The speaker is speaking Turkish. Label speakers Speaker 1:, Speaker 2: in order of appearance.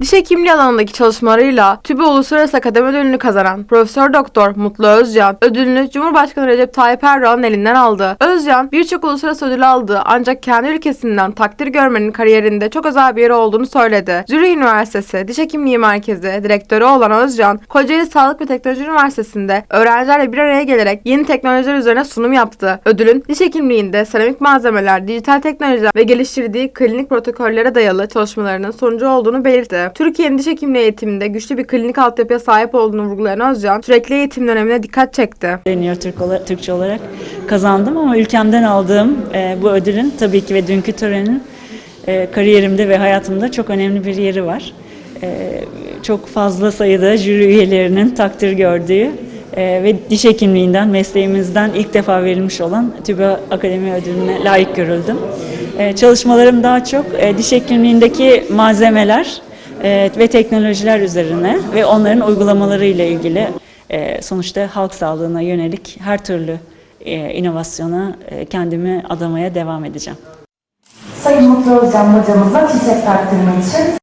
Speaker 1: Diş hekimliği alanındaki çalışmalarıyla TÜBİ Uluslararası Akademi Ödülünü kazanan Profesör Doktor Mutlu Özcan ödülünü Cumhurbaşkanı Recep Tayyip Erdoğan'ın elinden aldı. Özcan birçok uluslararası ödül aldı ancak kendi ülkesinden takdir görmenin kariyerinde çok özel bir yeri olduğunu söyledi. Zürih Üniversitesi Diş Hekimliği Merkezi direktörü olan Özcan, Kocaeli Sağlık ve Teknoloji Üniversitesi'nde öğrencilerle bir araya gelerek yeni teknolojiler üzerine sunum yaptı. Ödülün diş hekimliğinde seramik malzemeler, dijital teknolojiler ve geliştirdiği klinik protokollere dayalı çalışmalarının sonucu olduğunu belirtti. Türkiye'nin diş hekimliği eğitiminde güçlü bir klinik altyapıya sahip olduğunu vurgulayan Özcan, sürekli eğitim dönemine dikkat çekti.
Speaker 2: Türk ola- Türkçe olarak kazandım ama ülkemden aldığım e, bu ödülün tabii ki ve dünkü törenin e, kariyerimde ve hayatımda çok önemli bir yeri var. E, çok fazla sayıda jüri üyelerinin takdir gördüğü e, ve diş hekimliğinden, mesleğimizden ilk defa verilmiş olan TÜBİ Akademi Ödülü'ne layık görüldüm. E, çalışmalarım daha çok e, diş hekimliğindeki malzemeler ve teknolojiler üzerine ve onların uygulamaları ile ilgili e, sonuçta halk sağlığına yönelik her türlü e, inovasyona e, kendimi adamaya devam edeceğim.
Speaker 3: Sayın Mutlu Özcan hocamıza çiçek takdimi için